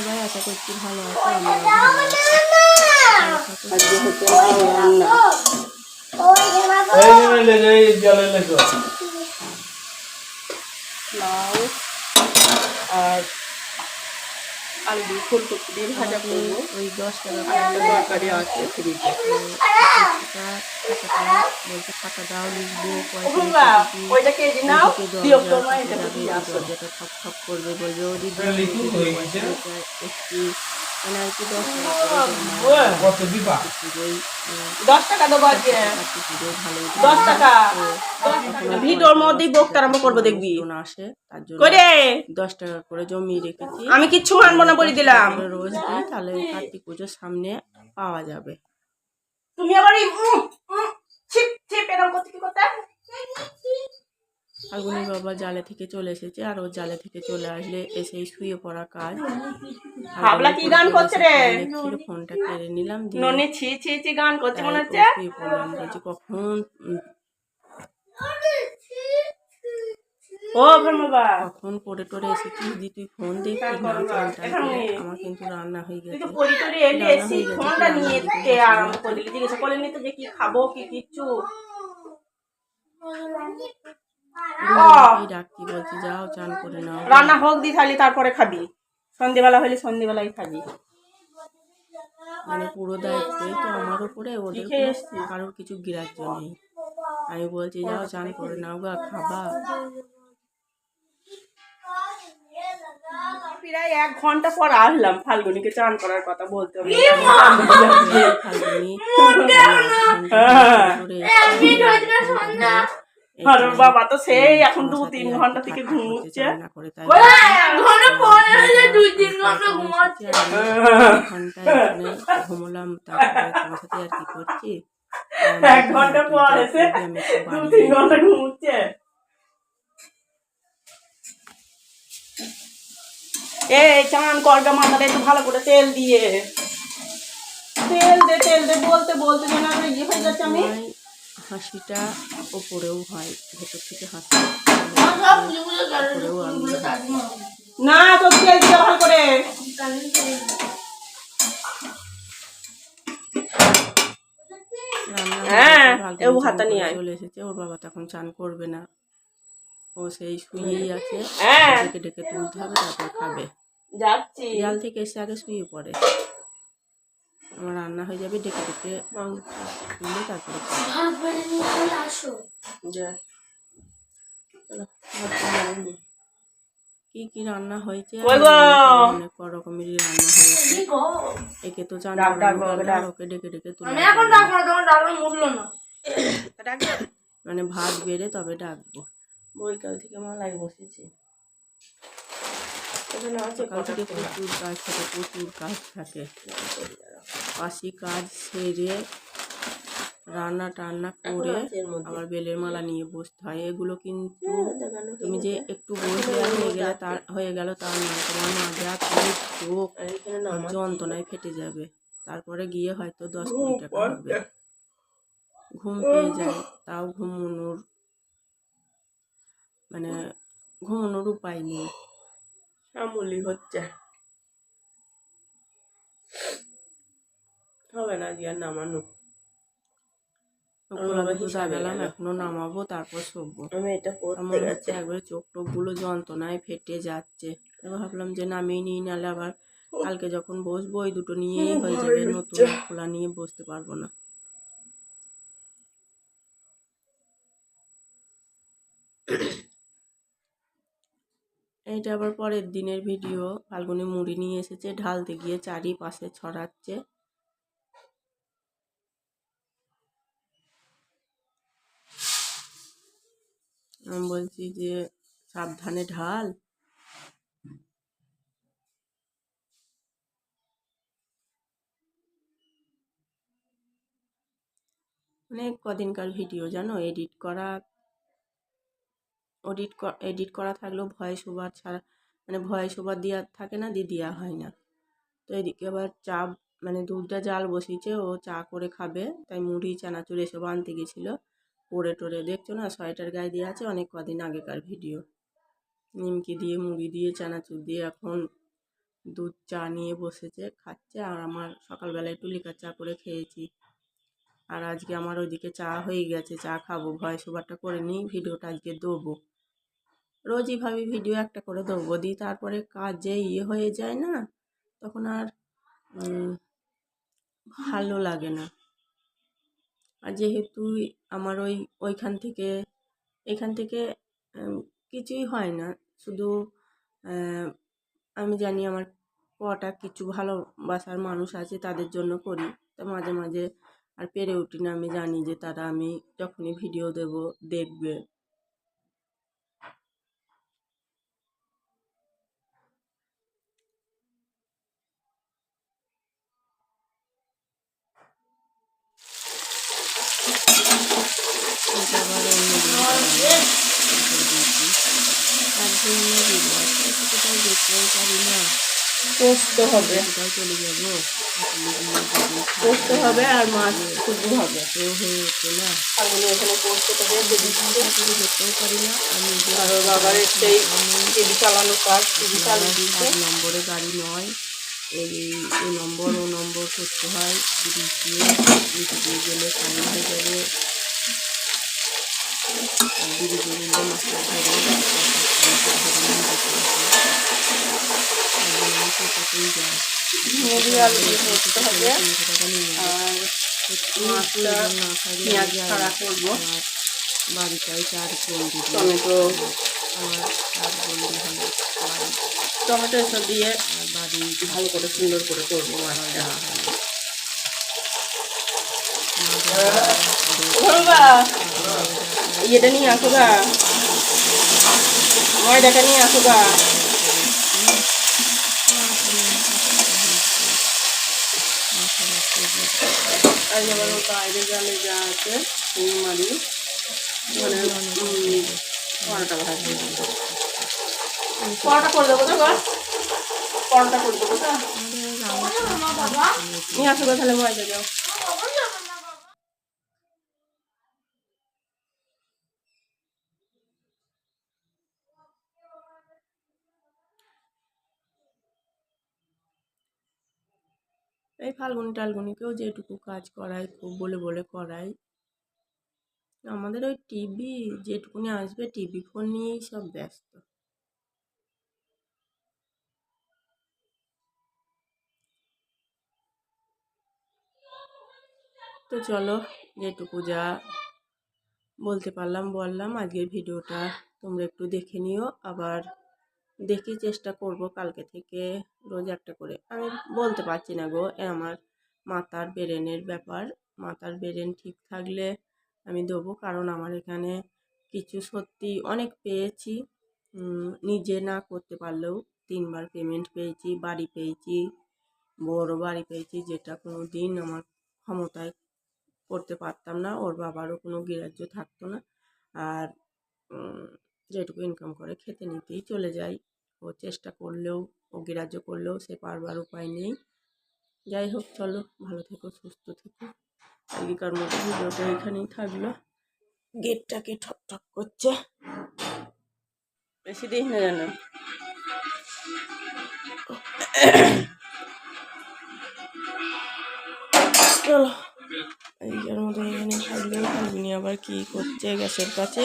সবাই আশা করছি ভালো আছে আমরা ভালো আছি লাউ রান্না এই নে, নে, নে, এই জলে লেখো লাউ আর আলু দিয়ে ফুলকপি দিয়ে ভাজা করব। ওই দশ টাকা একটা তরকারি আছে ফ্রিজে টাকা টাকা বলছে খাতা দাও লিখব ঠপ ঠক করবে বলবে লিখুন একটু মানে আর কি দশ টাকা করে জমা কত দিবা? পুজোয় আহ, দশ টাকা দেবো আজকে। কার্তিক পুজোয় ভালো দশ টাকা। ভিডিওর মধ্যেই বকতে আরম্ভ করব দেখবি। লোকজন আসে তার জন্য করে দশ টাকা করে জমিয়ে রেখেছি। আমি কিচ্ছু মানবো না বলে দিলাম। রোজ দিই তাহলে কার্তিক পুজোর সামনে পাওয়া যাবে। তুমি আবার এই ছিপ ছিপ এরকম করতে কি করতে? ফাল্গুনি বাবা জালে থেকে চলে এসেছে আর ও জালে থেকে চলে আসলে এসেই শুয়ে পড়া কাজ। হাবলা কি গান করছে রে? ফোনটা কেড়ে নিলাম ননি ছি ছি ছি গান করছে মনে হচ্ছে? তারপর শুয়ে পড়লাম বলছি কখন? ও বাবা কখন পড়ে টরে এসেছিস? দি তুই ফোন এখানে আমার কিন্তু রান্না হয়ে তুই গেছে। টরি এলি এসি ফোনটা নিয়ে আরাম করে দিলি। জিজ্ঞাসা করে নিতে যে কি খাব কি কিচ্ছু। ডাকতি বলছি যাও চান করে নাও। রান্না হোক দি থালি তারপরে খাবি। সন্ধেবেলা হলে সন্ধেবেলাই খাবি। মানে পুরো দায়িত্বই তো আমার উপরে ওদের? কারোর কিছু গ্রাহ্য নেই। আমি বলছি যাও চান করে নাও গা খাবা। প্রায় এক ঘণ্টা পর আসলাম ফাল্গুনিকে চান করার কথা বলতে ফাল্গুনি আর বাবা তো সেই এখন দু তিন ঘণ্টা থেকে ঘুমুচ্ছে। না করে তাই দুই তিন ঘণ্টা ঘুমাচ্ছে। ঘণ্টা এখানে ঘুমলাম তারপরে তোমার সাথে আর কি করছি? এক ঘণ্টা পর এসে দু তিন ঘণ্টা ঘুমুচ্ছে। এই চান করগা মাথাটা একটু ভালো করে তেল দিয়ে। তেল দে তেল দে বলতে বলতে যেন আমার ইয়ে হয়ে যাচ্ছে আমি। হাসিটা ওপরেও হয় ভেতর থেকে হাসি। না তোর তেল দিয়ে ভালো করে রান্না হ্যাঁ। চলে এসেছে ওর বাবা তখন চান করবে না। ও সেই শুয়েই আছে হ্যাঁ। ডেকে ডেকে তুলতে হবে তারপর খাবে। যাচ্ছি। জাল থেকে এসে আগে শুয়ে পড়ে। আমার রান্না হয়ে যাবে ডেকে ডেকে তারপরে নি। কি কি রান্না হয়েছে? অনেক রকমেরই রান্না হয়েছে। একে তো চান ওকে ডেকে ডেকে তুলে মানে ভাত বেড়ে তবে ডাকবো। বৈকাল থেকে মালাই বসেছি। এখানে আছে সকাল থেকে প্রচুর কাজ থাকে প্রচুর কাজ থাকে। বাসি কাজ সেরে রান্না টান্না করে। আবার বেলের মালা নিয়ে বসতে হয়। এগুলো কিন্তু তুমি যে একটু বসে হয়ে গেলে তার হয়ে গেল তার না তোমার মাজা তুমি চোখ। যন্ত্রণায় ফেটে যাবে। তারপরে গিয়ে হয়তো দশ কুড়ি টাকা হবে। ঘুম পেয়ে যায় তাও ঘুমোনোর মানে ঘুমোনোর উপায় নেই। আমুলি হচ্ছে। হবে না আজকে নামানো। এখনও নামাবো তারপর শোবো। আমি এটা আমার হচ্ছে একবারে চোখ টোকগুলো যন্ত্রণায় ফেটে যাচ্ছে। এবার ভাবলাম যে নামিয়ে নিই নাহলে আবার কালকে যখন বসবো ওই দুটো নিয়েই হয়ে যাবে নতুন খোলা নিয়ে বসতে পারব না। এইটা আবার পরের দিনের ভিডিও। ফাল্গুনি মুড়ি নিয়ে এসেছে, ঢালতে গিয়ে চারিপাশে ছড়াচ্ছে। আমি বলছি যে, সাবধানে ঢাল। অনেক কদিনকার ভিডিও জানো, এডিট করা এডিট এডিট করা থাকলেও ভয়েস ওভার ছাড়া মানে ভয়েস ওভার দেওয়া থাকে না দিয়ে দেওয়া হয় না। তো এদিকে আবার চা মানে দুধটা জাল বসিয়েছে, ও চা করে খাবে, তাই মুড়ি, চানাচুর এসব আনতে গেছিল। পরে টোরে দেখছ না, সোয়েটার গায়ে দিয়ে আছে, অনেক কদিন আগেকার ভিডিও। নিমকি দিয়ে মুড়ি দিয়ে, চানাচুর দিয়ে এখন দুধ চা নিয়ে বসেছে, খাচ্ছে। আর আমার সকালবেলা একটু লিকার চা করে খেয়েছি। আর আজকে আমার ওইদিকে চা হয়ে গেছে, চা খাব ভয়েস ওভারটা করে নিই, ভিডিওটা আজকে দেবো। রোজই ভাবি ভিডিও একটা করে দেবো দিই তারপরে কাজ ইয়ে হয়ে যায় না, তখন আর ভালো লাগে না। আর যেহেতু আমার ওই, ওইখান থেকে, এখান থেকে কিছুই হয় না। শুধু আমি জানি আমার কটা কিছু ভালোবাসার মানুষ আছে তাদের জন্য করি, তো মাঝে মাঝে আর পেরে উঠি না। আমি জানি যে তারা আমি যখনই ভিডিও দেব, দেখবে এটা আবার অন্য আর পোস্ত পোস্ত মাছ শুধু হয়ে ওঠে না এখানে পোস্তটা রেখে করে দেখতেও পারি না আমি আর বাবার সেই টিভি চালানো কাজ, টিভি দিচ্ছে। নম্বরে গাড়ি নয়। এই এই নম্বর, ও নম্বর করতে হয়। গেলে যাবে। ধরে আলু হবে আর মাছটা প্রয়োজন না থাকলে পেঁয়াজ ছাড়া করব আমার বাড়িটাই চার বন্দি টমেটো চার বন্দি হলো টমেটো এসব দিয়ে আর বাড়ি ভালো করে সুন্দর করে করব। মাছটা বাবা ইয়েটা নিয়ে আসো গা ময়দাটা নিয়ে আসো গা বাইরে যা আছে সেই মারি মানে পরোটা করে দেবো তো গো? পরোটা করে দেবো তো নিয়ে আসো গো তাহলে ময়দা যাও কখন যাবে না বাবা এই ফাল্গুনি টালগুনিকেও যেটুকু কাজ করাই, খুব বলে বলে করাই। আমাদের ওই টিভি, যেটুকুনি আসবে টিভি ফোন নিয়েই সব ব্যস্ত। তো চলো, যেটুকু যা বলতে পারলাম বললাম। আজকের ভিডিওটা তোমরা একটু দেখে নিও। আবার দেখি চেষ্টা করব কালকে থেকে রোজ একটা করে। আমি বলতে পারছি না গো, এ আমার মাথার ব্রেনের ব্যাপার। মাথার ব্রেন ঠিক থাকলে আমি দেবো, কারণ আমার এখানে কিছু সত্যি অনেক পেয়েছি। নিজে না করতে পারলেও তিনবার পেমেন্ট পেয়েছি, বাড়ি পেয়েছি, বড় বাড়ি পেয়েছি, যেটা কোনো দিন আমার ক্ষমতায় করতে পারতাম না, ওর বাবারও কোনো গ্রাহ্য থাকতো না। আর যেটুকু ইনকাম করে খেতে নিতেই চলে যাই। ও চেষ্টা করলেও ও গ্রাহ্য করলেও সে পারবার উপায় নেই। যাই হোক, চলো, ভালো থেকো, সুস্থ থেকো। আগেকার মতো ভিডিওটা এখানেই থাকল। গেটটাকে ঠক ঠক করছে। বেশি দিস না। জানো চলো। এইটার মতো এখানে থাকলেও থাকবিনি আবার কি করছে গ্যাসের কাছে?